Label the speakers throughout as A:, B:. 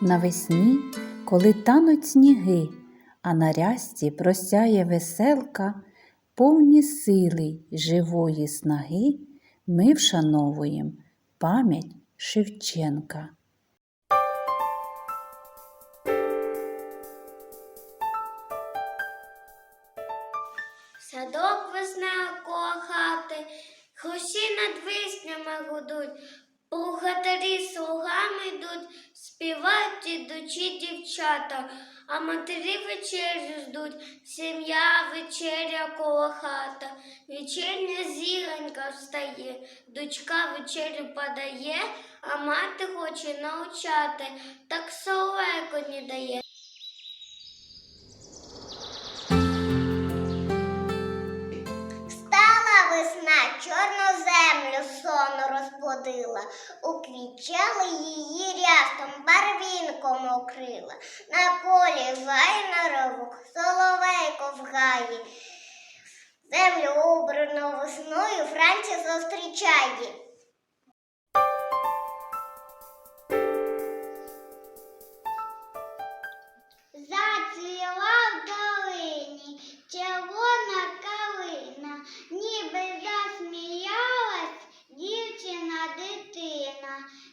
A: Навесні, коли тануть сніги, а на рясті просяє веселка, повні сили живої снаги, ми вшановуємо пам'ять Шевченка.
B: Садок весна коло хати, над вишнями гудуть, слугами йдуть, співають ідучі дівчата, а матері вечерю ждуть, сім'я вечеря коло хата. Вечірня зіганька встає, дочка вечерю подає, а мати хоче навчати, так солеко не дає.
C: Розплодила, уквічали її рястом, барвінком окрила. На полі вайнаровок, соловейко в гаї. Землю обрано весною Франція зустрічає.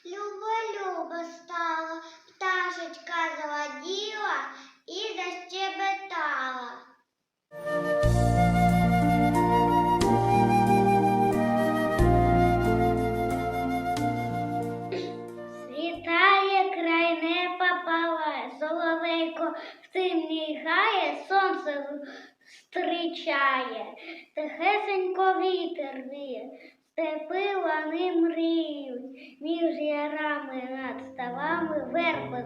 C: Любо-любо стала, пташечка зраділа і защебетала.
B: Світає край не палає, соловейко в темній гає, сонце зустрічає, тихесенько вітер віє, степи лани мріють, між ярами над ставами верби